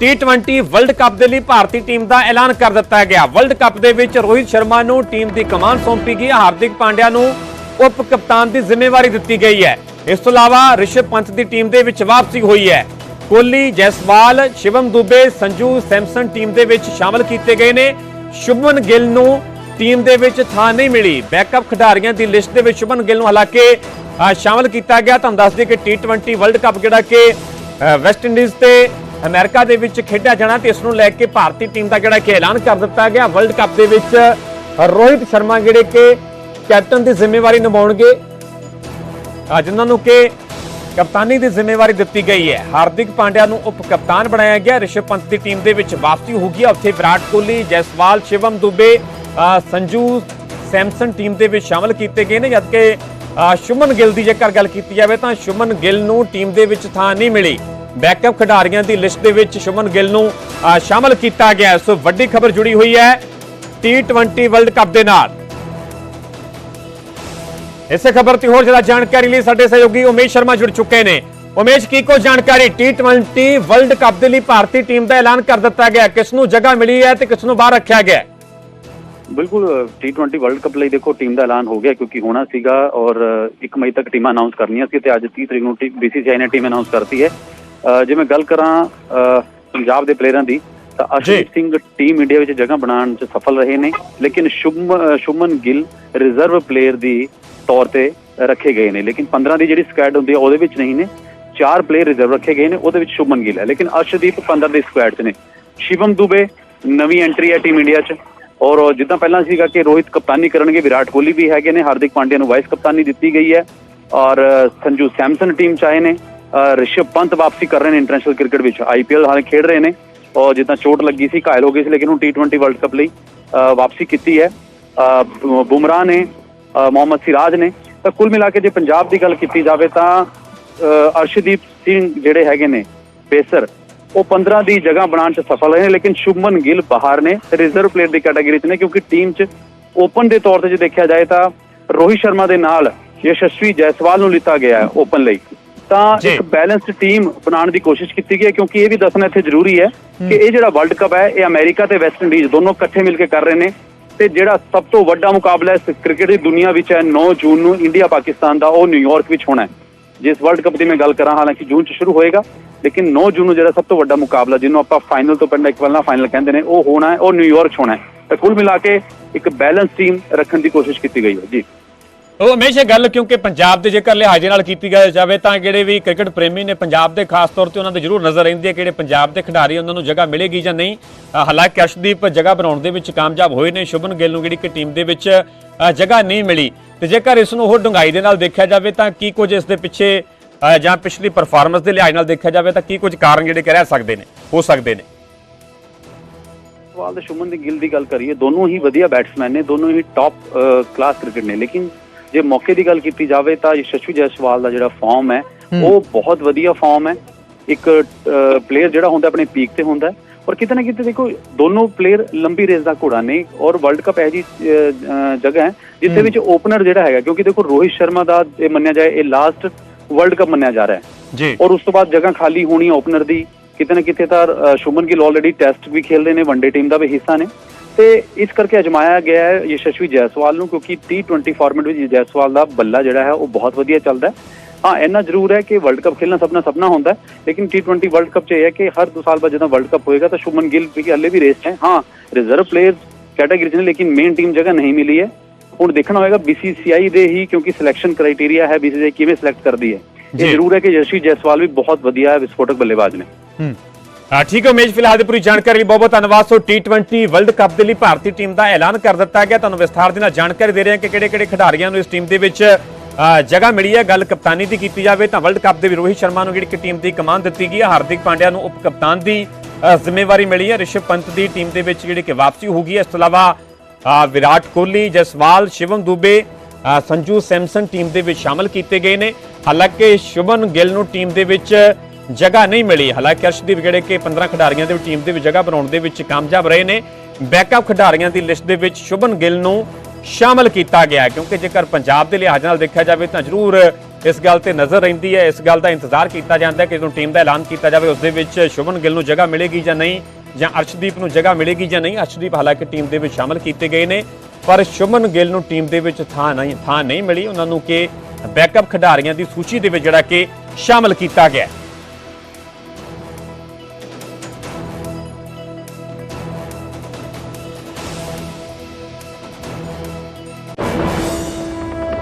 T20 world cup ਦੇ ਲਈ ਭਾਰਤੀ team ਦਾ ਐਲਾਨ ਕਰ ਦਿੱਤਾ ਗਿਆ। ਵਰਲਡ ਕੱਪ ਦੇ ਵਿੱਚ ਰੋਹਿਤ ਸ਼ਰਮਾ ਨੂੰ ਟੀਮ ਦੀ ਕਮਾਨ ਸੌਂਪੀ ਗਈ। ਹੈ ਹਾਰਦਿਕ ਪਾਂਡਿਆ ਨੂੰ ਉਪ ਕਪਤਾਨ ਦੀ ਜ਼ਿੰਮੇਵਾਰੀ ਦਿੱਤੀ ਗਈ ਹੈ। ਇਸ ਤੋਂ ਇਲਾਵਾ ਰਿਸ਼ਭ ਪੰਤ ਦੀ ਟੀਮ ਦੇ ਵਿੱਚ ਵਾਪਸੀ ਹੋਈ ਹੈ। ਕੋਹਲੀ ਜੈਸਵਾਲ ਸ਼ਿਵਮ ਦੁਬੇ ਸੰਜੂ ਸੈਮਸਨ ਟੀਮ ਦੇ ਵਿੱਚ ਸ਼ਾਮਲ ਕੀਤੇ ਗਏ ਨੇ। ਸ਼ੁਭਮਨ ਗਿੱਲ ਨੂੰ ਟੀਮ ਦੇ ਵਿੱਚ ਥਾਂ ਨਹੀਂ ਮਿਲੀ। ਬੈਕਅਪ ਖਿਡਾਰੀਆਂ ਦੀ ਲਿਸਟ ਦੇ ਵਿੱਚ ਸ਼ੁਭਮਨ ਗਿੱਲ ਨੂੰ ਹਾਲਾਂਕਿ ਅ, ਸ਼ਾਮਲ ਕੀਤਾ ਗਿਆ। ਤੁਹਾਨੂੰ ਦੱਸ ਦਈਏ ਕਿ T20 ਵਰਲਡ ਕੱਪ ਜਿਹੜਾ ਕਿ ਵੈਸਟ ਇੰਡੀਜ਼ ਤੇ ਅਮਰੀਕਾ ਦੇ ਵਿੱਚ ਖੇਡਿਆ ਜਾਣਾ ਤੇ ਇਸ ਨੂੰ ਲੈ ਕੇ ਭਾਰਤੀ ਟੀਮ ਦਾ ਜਿਹੜਾ ਕਿ ਐਲਾਨ ਕਰ ਦਿੱਤਾ ਗਿਆ। ਵਰਲਡ ਕੱਪ ਦੇ ਵਿੱਚ ਰੋਹਿਤ ਸ਼ਰਮਾ ਜਿਹੜੇ ਕਿ ਕੈਪਟਨ ਦੀ ਜ਼ਿੰਮੇਵਾਰੀ ਨਿਭਾਉਣਗੇ। ਜਿਨ੍ਹਾਂ ਨੂੰ ਕਿ ਕਪਤਾਨੀ ਦੀ ਜ਼ਿੰਮੇਵਾਰੀ ਦਿੱਤੀ ਗਈ ਹੈ। ਹਾਰਦਿਕ ਪਾਂਡਿਆ ਨੂੰ ਉਪ ਕਪਤਾਨ ਬਣਾਇਆ ਗਿਆ। ਰਿਸ਼ਵ ਪੰਤ ਦੀ ਟੀਮ ਦੇ ਵਿੱਚ ਵਾਪਸੀ ਹੋ ਗਈ ਹੈ। ਉੱਥੇ ਵਿਰਾਟ ਕੋਹਲੀ, ਜੈਸਵਾਲ, ਸ਼ਿਵਮ ਦੁਬੇ ਸੰਜੂ ਸੈਮਸਨ ਟੀਮ ਦੇ ਵਿੱਚ ਸ਼ਾਮਲ ਕੀਤੇ ਗਏ ਨੇ। ਜਦਕਿ ਸ਼ੁਮਨ ਗਿੱਲ ਦੀ ਜੇਕਰ ਗੱਲ ਕੀਤੀ ਜਾਵੇ ਤਾਂ ਸ਼ੁਮਨ ਗਿੱਲ ਨੂੰ ਟੀਮ ਦੇ ਵਿੱਚ ਥਾਂ ਨਹੀਂ ਮਿਲੀ। ਬੈਕਅਪ ਖਿਡਾਰੀਆਂ ਦੀ ਲਿਸਟ ਦੇ ਵਿੱਚ ਸ਼ੁਮਨ ਗਿੱਲ ਨੂੰ ਅ, ਸ਼ਾਮਲ ਕੀਤਾ ਗਿਆ। ਸੋ ਵੱਡੀ ਖਬਰ ਜੁੜੀ ਹੋਈ ਹੈ T20 ਵਰਲਡ ਕੱਪ ਦੇ ਨਾਲ। ਇਸੇ ਖਬਰ ਤੇ ਹੋਰ ਜ਼ਿਆਦਾ ਜਾਣਕਾਰੀ ਲਈ ਸਾਡੇ ਸਹਿਯੋਗੀ ਉਮੇਸ਼ ਸ਼ਰਮਾ ਜੁੜ ਚੁੱਕੇ ਨੇ। ਉਮੇਸ਼ ਕੀ ਕੋ ਜਾਣਕਾਰੀ? T20 ਵਰਲਡ ਕੱਪ ਦੇ ਲਈ ਭਾਰਤੀ ਟੀਮ ਦਾ ਐਲਾਨ ਕਰ ਦਿੱਤਾ ਗਿਆ। ਕਿਸ ਨੂੰ ਜਗ੍ਹਾ ਮਿਲੀ ਹੈ ਤੇ ਕਿਸ ਨੂੰ ਬਾਹਰ ਰੱਖਿਆ ਗਿਆ? ਹੈ? ਬਿਲਕੁਲ ਟੀ20 ਵਰਲਡ ਕੱਪ ਲਈ ਦੇਖੋ ਟੀਮ ਦਾ ਐਲਾਨ ਹੋ ਗਿਆ ਕਿਉਂਕਿ ਹੋਣਾ ਸੀਗਾ ਔਰ 1 ਮਈ ਤੱਕ ਟੀਮਾਂ ਅਨਾਉਂਸ ਕਰਨੀਆਂ ਸੀ ਤੇ ਅੱਜ 30 ਤਰੀਕ ਨੂੰ ਬੀਸੀਸੀਆਈ ਨੇ ਟੀਮ ਅਨਾਉਂਸ ਕਰਤੀ ਹੈ। ਜੇ ਮੈਂ ਗੱਲ ਕਰਾਂ ਪੰਜਾਬ ਦੇ ਪਲੇਅਰਾਂ ਦੀ ਤਾਂ ਅਰਸ਼ਦੀਪ ਸਿੰਘ ਟੀਮ ਇੰਡੀਆ ਵਿੱਚ ਜਗ੍ਹਾ ਬਣਾਉਣ 'ਚ ਸਫਲ ਰਹੇ ਨੇ ਲੇਕਿਨ ਸ਼ੁਭਮਨ ਗਿੱਲ ਰਿਜ਼ਰਵ ਪਲੇਅਰ ਦੀ ਤੌਰ ਤੇ ਰੱਖੇ ਗਏ ਨੇ। ਲੇਕਿਨ 15 ਦੀ ਜਿਹੜੀ ਸਕੁਐਡ ਹੁੰਦੀ ਹੈ ਉਹਦੇ ਵਿੱਚ ਨਹੀਂ ਨੇ। ਚਾਰ ਪਲੇਅਰ ਰਿਜ਼ਰਵ ਰੱਖੇ ਗਏ ਨੇ ਉਹਦੇ ਵਿੱਚ ਸ਼ੁਭਮਨ ਗਿੱਲ ਹੈ। ਲੇਕਿਨ ਅਰਸ਼ਦੀਪ 15 ਦੀ ਸਕੁਐਡ 'ਚ ਨੇ। ਸ਼ਿਵਮ ਦੁਬੇ ਨਵੀਂ ਐਂਟਰੀ ਹੈ ਟੀਮ ਇੰਡੀਆ 'ਚ। ਔਰ ਜਿੱਦਾਂ ਪਹਿਲਾਂ ਸੀਗਾ ਕਿ ਰੋਹਿਤ ਕਪਤਾਨੀ ਕਰਨਗੇ ਵਿਰਾਟ ਕੋਹਲੀ ਵੀ ਹੈਗੇ ਨੇ ਹਾਰਦਿਕ ਪਾਂਡਿਆ ਨੂੰ ਵਾਈਸ ਕਪਤਾਨੀ ਦਿੱਤੀ ਗਈ ਹੈ। ਔਰ ਸੰਜੂ ਸੈਮਸਨ ਟੀਮ ਚ ਆਏ ਨੇ। ਰਿਸ਼ਭ ਪੰਤ ਵਾਪਸੀ ਕਰ ਰਹੇ ਨੇ ਇੰਟਰਨੈਸ਼ਨਲ ਕ੍ਰਿਕਟ ਵਿੱਚ। ਆਈਪੀਐਲ ਹਾਲੇ ਖੇਡ ਰਹੇ ਨੇ ਔਰ ਜਿੱਦਾਂ ਚੋਟ ਲੱਗੀ ਸੀ, ਘਾਇਲ ਹੋ ਗਏ ਸੀ, ਲੇਕਿਨ ਹੁਣ ਟੀ20 ਵਰਲਡ ਕੱਪ ਲਈ ਵਾਪਸੀ ਕੀਤੀ ਹੈ। ਬੁਮਰਾਹ ਨੇ ਮੁਹੰਮਦ ਸਿਰਾਜ ਨੇ। ਤਾਂ ਕੁੱਲ ਮਿਲਾ ਕੇ ਜੇ ਪੰਜਾਬ ਦੀ ਗੱਲ ਕੀਤੀ ਜਾਵੇ ਤਾਂ ਅਰਸ਼ਦੀਪ ਸਿੰਘ ਜਿਹੜੇ ਹੈਗੇ ਨੇ, ਪੇਸਰ, ਉਹ 15 ਦੀ ਜਗ੍ਹਾ ਬਣਾਉਣ ਚ ਸਫਲ ਰਹੇ ਨੇ, ਲੇਕਿਨ ਸ਼ੁਭਮਨ ਗਿੱਲ ਬਾਹਰ ਨੇ ਰਿਜ਼ਰਵ ਪਲੇਅਰ ਦੀ ਕੈਟਾਗਰੀ 'ਚ ਨੇ, ਕਿਉਂਕਿ ਟੀਮ 'ਚ ਓਪਨ ਦੇ ਤੌਰ ਤੇ ਜੇ ਦੇਖਿਆ ਜਾਏ ਤਾਂ ਰੋਹਿਤ ਸ਼ਰਮਾ ਦੇ ਨਾਲ ਯਸ਼ਸਵੀ ਜੈਸਵਾਲ ਨੂੰ ਲਿੱਤਾ ਗਿਆ ਹੈ ਓਪਨ ਲਈ। ਤਾਂ। ਇੱਕ ਬੈਲੈਂਸਡ ਟੀਮ ਬਣਾਉਣ ਦੀ ਕੋਸ਼ਿਸ਼ ਕੀਤੀ ਗਈ ਹੈ ਕਿਉਂਕਿ ਇਹ ਵੀ ਦੱਸਣਾ ਇੱਥੇ ਜ਼ਰੂਰੀ ਹੈ ਕਿ ਇਹ ਜਿਹੜਾ ਵਰਲਡ ਕੱਪ ਹੈ ਇਹ ਅਮਰੀਕਾ ਤੇ ਵੈਸਟ ਇੰਡੀਜ਼ ਦੋਨੋਂ ਇਕੱਠੇ ਮਿਲ ਕੇ ਕਰ ਰਹੇ ਨੇ ਤੇ ਜਿਹੜਾ ਸਭ ਤੋਂ ਵੱਡਾ ਮੁਕਾਬਲਾ ਇਸ ਕ੍ਰਿਕਟ ਦੀ ਦੁਨੀਆ ਵਿੱਚ ਹੈ 9 ਜੂਨ ਨੂੰ ਇੰਡੀਆ ਪਾਕਿਸਤਾਨ ਦਾ ਉਹ ਨਿਊਯਾਰਕ ਵਿੱਚ ਹੋਣਾ ਹੈ। ਜਿਸ ਵਰਲਡ ਕੱਪ ਦੀ ਮੈਂ ਗੱਲ ਕਰਾਂ ਹਾਲਾਂਕਿ ਜੂਨ ਚ ਸ਼ੁਰੂ ਹੋਏਗਾ ਲੇਕਿਨ 9 ਜੂਨ ਨੂੰ ਜਿਹੜਾ ਸਭ ਤੋਂ ਵੱਡਾ ਮੁਕਾਬਲਾ ਜਿਹਨੂੰ ਆਪਾਂ ਫਾਈਨਲ ਤੋਂ ਪਹਿਲਾਂ ਇੱਕ ਪਹਿਲਾਂ ਫਾਈਨਲ ਕਹਿੰਦੇ ਨੇ ਉਹ ਹੋਣਾ ਹੈ ਉਹ ਨਿਊਯਾਰਕ ਹੋਣਾ ਹੈ। ਤਾਂ ਕੁੱਲ ਮਿਲਾ ਕੇ ਇੱਕ ਬੈਲੈਂਸ ਟੀਮ ਰੱਖਣ ਦੀ ਕੋਸ਼ਿਸ਼ ਕੀਤੀ ਗਈ ਹੈ। ਜੀ। ਉਹ ਹਮੇਸ਼ਾ ਗੱਲ ਕਿਉਂਕਿ ਪੰਜਾਬ ਦੇ ਜੇਕਰ ਲਿਹਾਜ਼ੇ ਨਾਲ ਕੀਤੀ ਜਾਵੇ ਤਾਂ ਜਿਹੜੇ ਵੀ ਕ੍ਰਿਕਟ ਪ੍ਰੇਮੀ ਨੇ ਪੰਜਾਬ ਦੇ ਖਾਸ ਤੌਰ ਤੇ ਉਹਨਾਂ ਦੇ ਜ਼ਰੂਰ ਨਜ਼ਰ ਰਹਿੰਦੀ ਹੈ ਕਿ ਪੰਜਾਬ ਦੇ ਖਿਡਾਰੀ ਉਹਨਾਂ ਨੂੰ ਜਗ੍ਹਾ ਮਿਲੇਗੀ ਜਾਂ ਨਹੀਂ। ਹਾਲਾਂਕਿ ਅਰਸ਼ਦੀਪ ਜਗ੍ਹਾ ਬਣਾਉਣ ਦੇ ਵਿੱਚ ਕਾਮਯਾਬ ਹੋਏ ਨੇ। ਸ਼ੁਭਨ ਗਿੱਲ ਨੂੰ ਜਿਹੜੀ ਕਿ ਟੀਮ ਦੇ ਵਿੱਚ ਜਗ੍ਹਾ ਨਹੀਂ ਮਿਲੀ। ਤੇ ਜੇਕਰ ਇਸ ਨੂੰ ਹੋਰ ਡੂੰਘਾਈ ਦੇ ਨਾਲ ਦੇਖਿਆ ਜਾਵੇ ਤਾਂ ਕੀ ਕੁਝ ਇਸ ਦੇ ਪਿੱਛੇ ਅ, ਜਾਂ ਪਿਛਲੀ ਪਰਫਾਰਮੈਂਸ ਦੇ ਲਿਹਾਜ਼ ਨਾਲ ਦੇਖਿਆ ਜਾਵੇ ਤਾਂ ਕੀ ਕੁਝ ਕਾਰਨ ਜਿਹੜੇ ਕਿ ਰਹਿ ਸਕਦੇ ਨੇ ਹੋ ਸਕਦੇ ਨੇ। ਸਵਾਲ ਤੇ ਸ਼ੁਮਨ ਗਿੱਲ ਦੀ ਗੱਲ ਕਰੀਏ ਦੋਨੋਂ ਹੀ ਵਧੀਆ ਬੈਟਸਮੈਨ ਨੇ ਦੋਨੋਂ ਹੀ ਟਾਪ ਕਲਾਸ ਕ੍ਰਿਕਟ ਨੇ। ਲੇਕਿਨ ਜੇ ਮੌਕੇ ਦੀ ਗੱਲ ਕੀਤੀ ਜਾਵੇ ਤਾਂ ਯਸ਼ਸਵੀ ਜੈਸਵਾਲ ਦਾ ਜਿਹੜਾ ਫਾਰਮ ਹੈ ਉਹ ਬਹੁਤ ਵਧੀਆ ਫਾਰਮ ਹੈ। ਇੱਕ ਪਲੇਅਰ ਜਿਹੜਾ ਹੁੰਦਾ ਆਪਣੇ ਪੀਕ ਤੇ ਹੁੰਦਾ ਔਰ ਕਿਤੇ ਨਾ ਕਿਤੇ ਦੇਖੋ ਦੋਨੋਂ ਪਲੇਅਰ ਲੰਬੀ ਰੇਸ ਦਾ ਘੋੜਾ ਨੇ ਔਰ ਵਰਲਡ ਕੱਪ ਹੈ ਜੀ ਜਗ੍ਹਾ ਹੈ ਜਿੱਥੇ ਵਿੱਚ ਓਪਨਰ ਜਿਹੜਾ ਹੈਗਾ ਕਿਉਂਕਿ ਦੇਖੋ ਰੋਹਿਤ ਸ਼ਰਮਾ ਦਾ ਇਹ ਮੰਨਿਆ ਜਾਏ ਇਹ ਲਾਸਟ ਵਰਲਡ ਕੱਪ ਮੰਨਿਆ ਜਾ ਰਿਹਾ ਹੈ। ਜੀ। ਔਰ ਉਸ ਤੋਂ ਬਾਅਦ ਜਗ੍ਹਾ ਖਾਲੀ ਹੋਣੀ ਓਪਨਰ ਦੀ। ਕਿਤੇ ਨਾ ਕਿਤੇ ਤਾਂ ਅ, ਸ਼ੁਭਮਨ ਗਿੱਲ ਆਲਰੇਡੀ ਟੈਸਟ ਵੀ ਖੇਲ ਰਹੇ ਨੇ ਵਨਡੇ ਟੀਮ ਦਾ ਵੀ ਹਿੱਸਾ ਨੇ। ਤੇ ਇਸ ਕਰਕੇ ਅਜਮਾਇਆ ਗਿਆ ਹੈ ਯਸ਼ਸਵੀ ਜੈਸਵਾਲ ਨੂੰ ਕਿਉਂਕਿ T20 ਫਾਰਮੈਟ ਵਿੱਚ ਜੈਸਵਾਲ ਦਾ ਬੱਲਾ ਜਿਹੜਾ ਹੈ ਉਹ ਬਹੁਤ ਵਧੀਆ ਚੱਲਦਾ ਹੈ ਹਾਂ ਇੰਨਾ ਜ਼ਰੂਰ ਹੈ ਕਿ ਵਰਲਡ ਕੱਪ ਖੇਲਣਾ ਸਪਨਾ ਸਪਨਾ ਹੁੰਦਾ ਹੈ ਲੇਕਿਨ T20 ਵਰਲਡ ਕੱਪ 'ਚ ਇਹ ਹੈ ਕਿ ਹਰ ਦੋ ਸਾਲ ਬਾਅਦ ਜਦੋਂ ਵਰਲਡ ਕੱਪ ਹੋਏਗਾ ਤਾਂ ਸ਼ੁਭਮਨ ਗਿੱਲ ਵੀ ਹਲੇ ਵੀ ਰੇਸ 'ਚ ਹੈ ਹਾਂ ਰਿਜ਼ਰਵ ਪਲੇਅਰਸ ਕੈਟਾਗਰੀ 'ਚ ਨੇ ਲੇਕਿਨ ਮੇਨ ਟੀਮ ਜਗ੍ਹਾ ਨਹੀਂ ਮਿਲੀ ਹੈ ਹੁਣ ਦੇਖਣਾ ਹੋਏਗਾ BCCI ਦੇ ਹੀ ਕਿਉਂਕਿ ਸਿਲੈਕਸ਼ਨ ਕ੍ਰਾਈਟੇਰੀਆ ਹੈ BCCI ਕਿਵੇਂ ਸਿਲੈਕਟ ਕਰਦੀ ਹੈ ਜੀ। ਇਹ ਜ਼ਰੂਰ ਹੈ ਕਿ ਯਸ਼ਵੀ ਜੈਸਵਾਲ ਵੀ ਬਹੁਤ ਵਧੀਆ ਹੈ ਵਿਸਫੋਟਕ ਬੱਲੇਬਾਜ਼ ਨੇ ਹੂੰ ਆ ਠੀਕ ਹੈ, ਉਮੇਸ਼, ਫਿਲਹਾਲ ਦੀ ਪੂਰੀ ਜਾਣਕਾਰੀ ਲਈ ਬਹੁਤ ਬਹੁਤ ਧੰਨਵਾਦ। ਸੋ T20 ਵਰਲਡ ਕੱਪ ਦੇ ਲਈ ਭਾਰਤੀ ਟੀਮ ਦਾ ਐਲਾਨ ਕਰ ਦਿੱਤਾ ਗਿਆ। ਤੁਹਾਨੂੰ ਵਿਸਥਾਰ ਦੇ ਨਾਲ ਜਾਣਕਾਰੀ ਦੇ ਰਹੇ ਹਾਂ ਕਿ ਕਿਹੜੇ-ਕਿਹੜੇ ਖਿਡਾਰੀਆਂ ਨੂੰ ਇਸ ਟੀਮ ਦੇ ਵਿੱਚ ਜਗ੍ਹਾ ਮਿਲੀ ਹੈ। ਗੱਲ ਕਪਤਾਨੀ ਦੀ ਕੀਤੀ ਜਾਵੇ ਤਾਂ ਵਰਲਡ ਕੱਪ ਦੇ ਵੀ ਰੋਹਿਤ ਸ਼ਰਮਾ ਨੂੰ ਜਿਹੜੀ ਕਿ ਟੀਮ ਦੀ ਕਮਾਨ ਦਿੱਤੀ ਗਈ ਹੈ, ਹਾਰਦਿਕ ਪਾਂਡਿਆ ਨੂੰ ਉਪ ਕਪਤਾਨ ਦੀ ਜ਼ਿੰਮੇਵਾਰੀ ਮਿਲੀ ਹੈ। ਰਿਸ਼ਭ ਪੰਤ ਦੀ ਟੀਮ ਦੇ ਵਿੱਚ ਜਿਹੜੀ ਕਿ ਵਾਪਸੀ ਹੋ ਗਈ ਹੈ। ਇਸ ਤੋਂ ਇਲਾਵਾ ਵਿਰਾਟ ਕੋਹਲੀ, ਜਸਵਾਲ, ਸ਼ਿਵਮ ਦੁਬੇ ਸੰਜੂ ਸੈਮਸਨ ਟੀਮ ਦੇ ਵਿੱਚ ਸ਼ਾਮਲ ਕੀਤੇ ਗਏ ਨੇ। ਹਾਲਾਂਕਿ ਸ਼ੁਭਨ ਗਿੱਲ ਨੂੰ ਟੀਮ ਦੇ ਵਿੱਚ ਜਗ੍ਹਾ ਨਹੀਂ ਮਿਲੀ। ਹਾਲਾਂਕਿ ਅਰਸ਼ਦੀਪ ਜਿਹੜੇ ਕਿ 15 ਖਿਡਾਰੀਆਂ ਦੇ ਟੀਮ ਦੇ ਵਿੱਚ ਜਗ੍ਹਾ ਬਣਾਉਣ ਦੇ ਵਿੱਚ ਕਾਮਯਾਬ ਰਹੇ ਨੇ ਬੈਕਅਪ ਖਿਡਾਰੀਆਂ ਦੀ ਲਿਸਟ ਦੇ ਵਿੱਚ ਸ਼ੁਭਨ ਗਿੱਲ ਨੂੰ ਸ਼ਾਮਲ ਕੀਤਾ ਗਿਆ ਕਿਉਂਕਿ ਜੇਕਰ ਪੰਜਾਬ ਦੇ ਲਿਹਾਜ਼ ਨਾਲ ਦੇਖਿਆ ਜਾਵੇ ਤਾਂ ਜ਼ਰੂਰ ਇਸ ਗੱਲ ਤੇ ਨਜ਼ਰ ਰਹਿੰਦੀ ਹੈ, ਇਸ ਗੱਲ ਦਾ ਇੰਤਜ਼ਾਰ ਕੀਤਾ ਜਾਂਦਾ ਹੈ ਕਿ ਜਦੋਂ ਟੀਮ ਦਾ ਐਲਾਨ ਕੀਤਾ ਜਾਵੇ, ਉਸ ਦੇ ਵਿੱਚ ਸ਼ੁਭਨ ਗਿੱਲ ਨੂੰ ਜਗ੍ਹਾ ਮਿਲੇਗੀ ਜਾਂ ਨਹੀਂ, ਜਾਂ ਅਰਸ਼ਦੀਪ ਨੂੰ ਜਗ੍ਹਾ ਮਿਲੇਗੀ ਜਾਂ ਨਹੀਂ ਅਰਸ਼ਦੀਪ ਹਾਲਾਂਕਿ ਟੀਮ ਦੇ ਵਿੱਚ ਸ਼ਾਮਲ ਕੀਤੇ ਗਏ ਨੇ, ਪਰ ਸ਼ੁਭਨ ਗਿੱਲ ਨੂੰ ਟੀਮ ਦੇ ਵਿੱਚ ਥਾਂ ਨਹੀਂ ਥਾਂ ਨਹੀਂ ਮਿਲੀ। ਉਹਨਾਂ ਨੂੰ ਕਿ ਬੈਕਅਪ ਖਿਡਾਰੀਆਂ ਦੀ ਸੂਚੀ ਦੇ ਵਿੱਚ ਜਿਹੜਾ ਕਿ ਸ਼ਾਮਲ ਕੀਤਾ ਗਿਆ